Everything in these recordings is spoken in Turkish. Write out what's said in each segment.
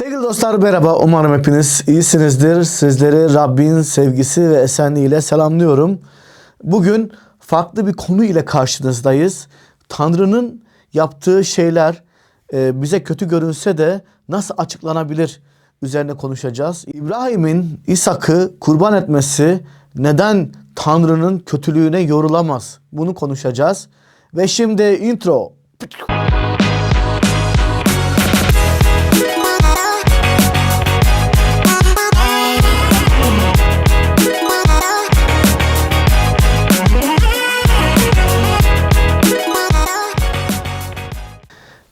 Sevgili dostlar merhaba. Umarım hepiniz iyisinizdir. Sizleri Rabbin sevgisi ve esenliğiyle selamlıyorum. Bugün farklı bir konu ile karşınızdayız. Tanrı'nın yaptığı şeyler e, bize kötü görünse de nasıl açıklanabilir üzerine konuşacağız. İbrahim'in İshak'ı kurban etmesi neden Tanrı'nın kötülüğüne yorulamaz? Bunu konuşacağız. Ve şimdi intro.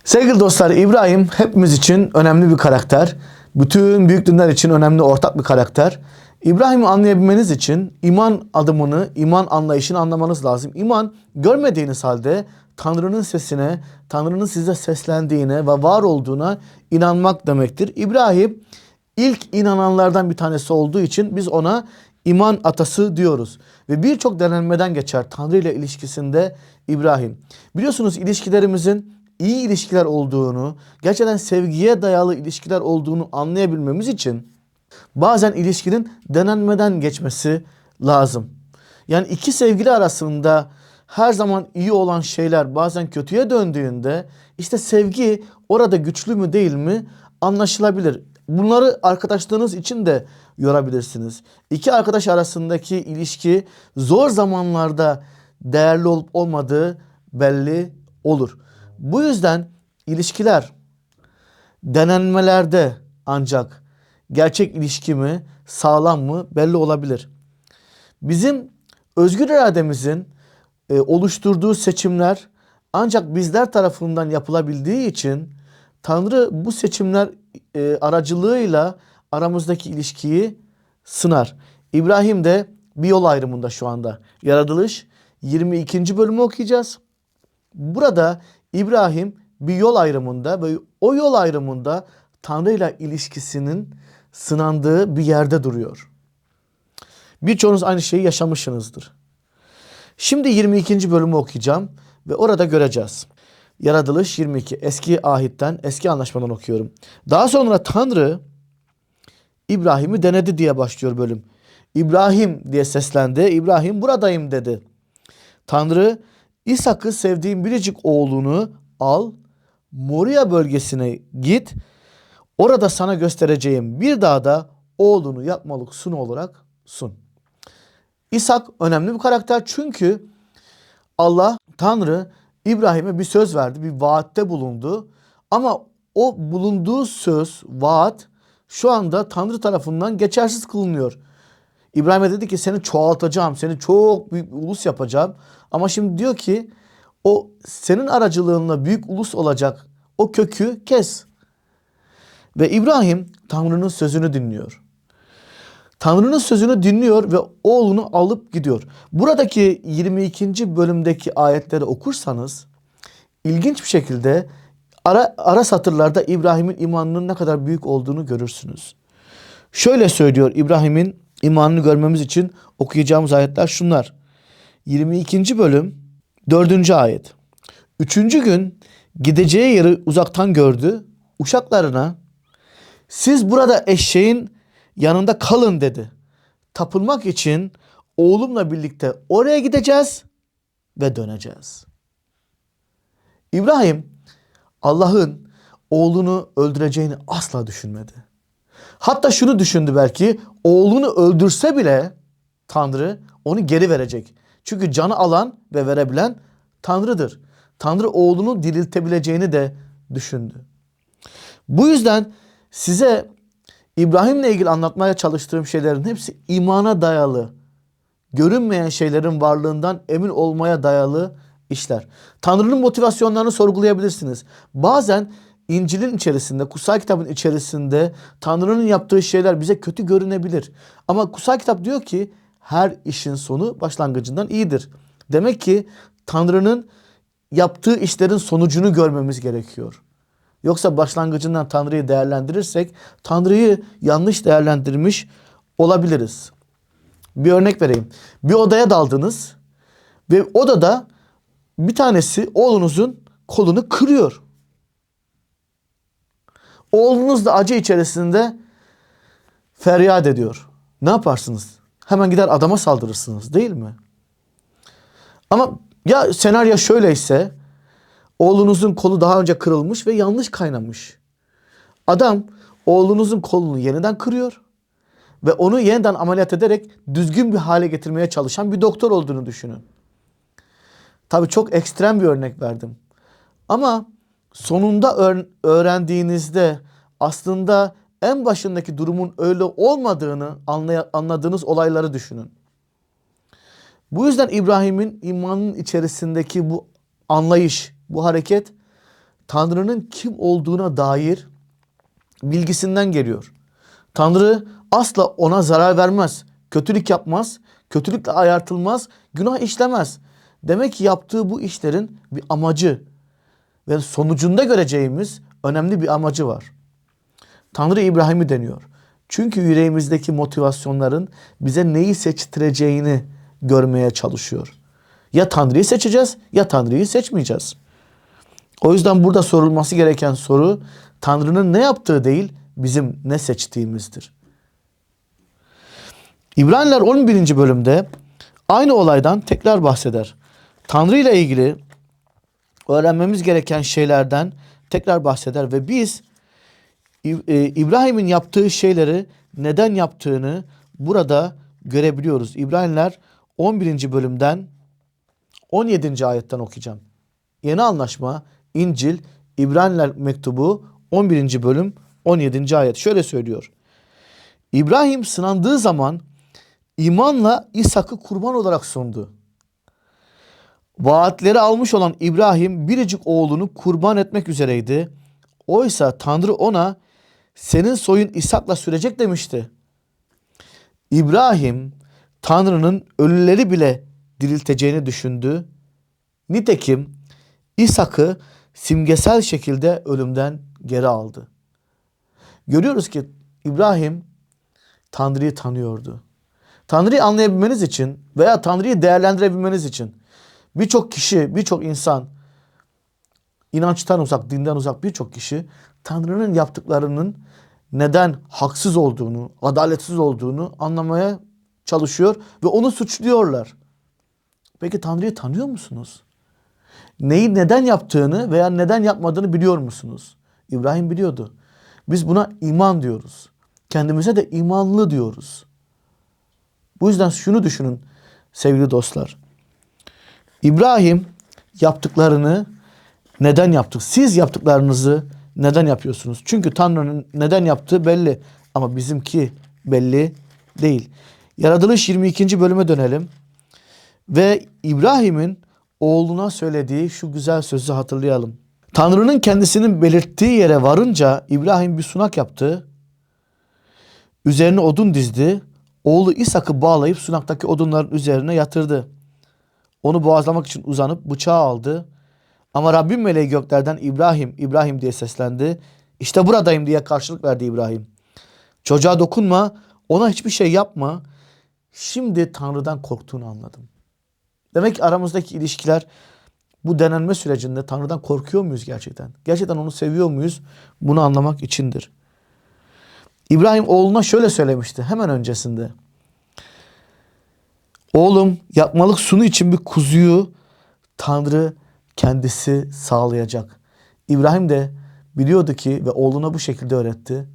Sevgili dostlar İbrahim hepimiz için önemli bir karakter. Bütün büyük dinler için önemli ortak bir karakter. İbrahim'i anlayabilmeniz için iman adımını, iman anlayışını anlamanız lazım. İman görmediğiniz halde Tanrı'nın sesine, Tanrı'nın size seslendiğine ve var olduğuna inanmak demektir. İbrahim ilk inananlardan bir tanesi olduğu için biz ona iman atası diyoruz. Ve birçok denenmeden geçer Tanrı ile ilişkisinde İbrahim. Biliyorsunuz ilişkilerimizin iyi ilişkiler olduğunu, gerçekten sevgiye dayalı ilişkiler olduğunu anlayabilmemiz için bazen ilişkinin denenmeden geçmesi lazım. Yani iki sevgili arasında her zaman iyi olan şeyler bazen kötüye döndüğünde işte sevgi orada güçlü mü değil mi anlaşılabilir. Bunları arkadaşlarınız için de yorabilirsiniz. İki arkadaş arasındaki ilişki zor zamanlarda değerli olup olmadığı belli olur. Bu yüzden ilişkiler denenmelerde ancak gerçek ilişki mi, sağlam mı belli olabilir. Bizim özgür irademizin e, oluşturduğu seçimler ancak bizler tarafından yapılabildiği için Tanrı bu seçimler e, aracılığıyla aramızdaki ilişkiyi sınar. İbrahim de bir yol ayrımında şu anda. Yaratılış 22. bölümü okuyacağız. Burada İbrahim bir yol ayrımında ve o yol ayrımında Tanrı ile ilişkisinin sınandığı bir yerde duruyor. Birçoğunuz aynı şeyi yaşamışsınızdır. Şimdi 22. bölümü okuyacağım ve orada göreceğiz. Yaratılış 22 eski ahitten eski anlaşmadan okuyorum. Daha sonra Tanrı İbrahim'i denedi diye başlıyor bölüm. İbrahim diye seslendi. İbrahim buradayım dedi. Tanrı İshak'ı sevdiğim biricik oğlunu al, Moria bölgesine git. Orada sana göstereceğim bir dağda oğlunu yapmalık sun olarak sun. İshak önemli bir karakter çünkü Allah Tanrı İbrahim'e bir söz verdi, bir vaatte bulundu. Ama o bulunduğu söz, vaat şu anda Tanrı tarafından geçersiz kılınıyor. İbrahim'e dedi ki seni çoğaltacağım, seni çok büyük bir ulus yapacağım. Ama şimdi diyor ki o senin aracılığınla büyük ulus olacak o kökü kes. Ve İbrahim Tanrı'nın sözünü dinliyor. Tanrı'nın sözünü dinliyor ve oğlunu alıp gidiyor. Buradaki 22. bölümdeki ayetleri okursanız ilginç bir şekilde ara, ara satırlarda İbrahim'in imanının ne kadar büyük olduğunu görürsünüz. Şöyle söylüyor İbrahim'in imanını görmemiz için okuyacağımız ayetler şunlar. 22. bölüm 4. ayet. Üçüncü gün gideceği yeri uzaktan gördü. Uşaklarına siz burada eşeğin yanında kalın dedi. Tapılmak için oğlumla birlikte oraya gideceğiz ve döneceğiz. İbrahim Allah'ın oğlunu öldüreceğini asla düşünmedi. Hatta şunu düşündü belki oğlunu öldürse bile Tanrı onu geri verecek. Çünkü canı alan ve verebilen Tanrı'dır. Tanrı oğlunu diriltebileceğini de düşündü. Bu yüzden size İbrahim'le ilgili anlatmaya çalıştığım şeylerin hepsi imana dayalı. Görünmeyen şeylerin varlığından emin olmaya dayalı işler. Tanrı'nın motivasyonlarını sorgulayabilirsiniz. Bazen İncil'in içerisinde, kutsal kitabın içerisinde Tanrı'nın yaptığı şeyler bize kötü görünebilir. Ama kutsal kitap diyor ki her işin sonu başlangıcından iyidir. Demek ki Tanrı'nın yaptığı işlerin sonucunu görmemiz gerekiyor. Yoksa başlangıcından Tanrı'yı değerlendirirsek Tanrı'yı yanlış değerlendirmiş olabiliriz. Bir örnek vereyim. Bir odaya daldınız ve odada bir tanesi oğlunuzun kolunu kırıyor. Oğlunuz da acı içerisinde feryat ediyor. Ne yaparsınız? Hemen gider adama saldırırsınız değil mi? Ama ya senaryo şöyleyse oğlunuzun kolu daha önce kırılmış ve yanlış kaynamış. Adam oğlunuzun kolunu yeniden kırıyor ve onu yeniden ameliyat ederek düzgün bir hale getirmeye çalışan bir doktor olduğunu düşünün. Tabii çok ekstrem bir örnek verdim. Ama sonunda öğrendiğinizde aslında en başındaki durumun öyle olmadığını anladığınız olayları düşünün. Bu yüzden İbrahim'in imanın içerisindeki bu anlayış, bu hareket Tanrı'nın kim olduğuna dair bilgisinden geliyor. Tanrı asla ona zarar vermez, kötülük yapmaz, kötülükle ayartılmaz, günah işlemez. Demek ki yaptığı bu işlerin bir amacı ve sonucunda göreceğimiz önemli bir amacı var. Tanrı İbrahim'i deniyor. Çünkü yüreğimizdeki motivasyonların bize neyi seçtireceğini görmeye çalışıyor. Ya Tanrı'yı seçeceğiz ya Tanrı'yı seçmeyeceğiz. O yüzden burada sorulması gereken soru Tanrı'nın ne yaptığı değil bizim ne seçtiğimizdir. İbraniler 11. bölümde aynı olaydan tekrar bahseder. Tanrı ile ilgili öğrenmemiz gereken şeylerden tekrar bahseder ve biz e, İbrahim'in yaptığı şeyleri neden yaptığını burada görebiliyoruz. İbraniler 11. bölümden 17. ayetten okuyacağım. Yeni anlaşma, İncil, İbraniler mektubu 11. bölüm 17. ayet. Şöyle söylüyor. İbrahim sınandığı zaman imanla İshak'ı kurban olarak sundu. Vaatleri almış olan İbrahim biricik oğlunu kurban etmek üzereydi. Oysa Tanrı ona senin soyun İshak'la sürecek demişti. İbrahim Tanrı'nın ölüleri bile dirilteceğini düşündü. Nitekim İshak'ı simgesel şekilde ölümden geri aldı. Görüyoruz ki İbrahim Tanrı'yı tanıyordu. Tanrı'yı anlayabilmeniz için veya Tanrı'yı değerlendirebilmeniz için birçok kişi, birçok insan inançtan uzak, dinden uzak birçok kişi Tanrı'nın yaptıklarının neden haksız olduğunu, adaletsiz olduğunu anlamaya çalışıyor ve onu suçluyorlar. Peki Tanrı'yı tanıyor musunuz? Neyi neden yaptığını veya neden yapmadığını biliyor musunuz? İbrahim biliyordu. Biz buna iman diyoruz. Kendimize de imanlı diyoruz. Bu yüzden şunu düşünün sevgili dostlar. İbrahim yaptıklarını neden yaptık? Siz yaptıklarınızı neden yapıyorsunuz? Çünkü Tanrı'nın neden yaptığı belli ama bizimki belli değil. Yaratılış 22. bölüme dönelim. Ve İbrahim'in oğluna söylediği şu güzel sözü hatırlayalım. Tanrı'nın kendisinin belirttiği yere varınca İbrahim bir sunak yaptı. Üzerine odun dizdi. Oğlu İshak'ı bağlayıp sunaktaki odunların üzerine yatırdı. Onu boğazlamak için uzanıp bıçağı aldı. Ama Rabbim meleği göklerden İbrahim, İbrahim diye seslendi. İşte buradayım diye karşılık verdi İbrahim. Çocuğa dokunma, ona hiçbir şey yapma. Şimdi Tanrı'dan korktuğunu anladım. Demek ki aramızdaki ilişkiler bu denenme sürecinde Tanrı'dan korkuyor muyuz gerçekten? Gerçekten onu seviyor muyuz? Bunu anlamak içindir. İbrahim oğluna şöyle söylemişti hemen öncesinde. Oğlum yapmalık sunu için bir kuzuyu Tanrı kendisi sağlayacak. İbrahim de biliyordu ki ve oğluna bu şekilde öğretti.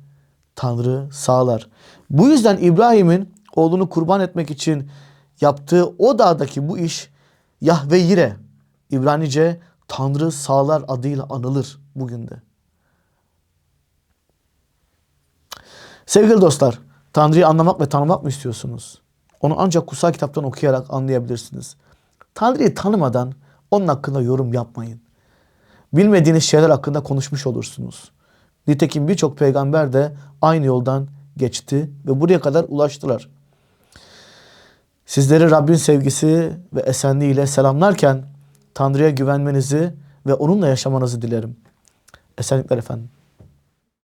Tanrı sağlar. Bu yüzden İbrahim'in oğlunu kurban etmek için yaptığı o dağdaki bu iş Yahve Yire İbranice Tanrı sağlar adıyla anılır bugün de. Sevgili dostlar, Tanrı'yı anlamak ve tanımak mı istiyorsunuz? Onu ancak kutsal kitaptan okuyarak anlayabilirsiniz. Tanrı'yı tanımadan onun hakkında yorum yapmayın. Bilmediğiniz şeyler hakkında konuşmuş olursunuz. Nitekim birçok peygamber de aynı yoldan geçti ve buraya kadar ulaştılar. Sizleri Rabbin sevgisi ve esenliğiyle selamlarken Tanrı'ya güvenmenizi ve onunla yaşamanızı dilerim. Esenlikler efendim.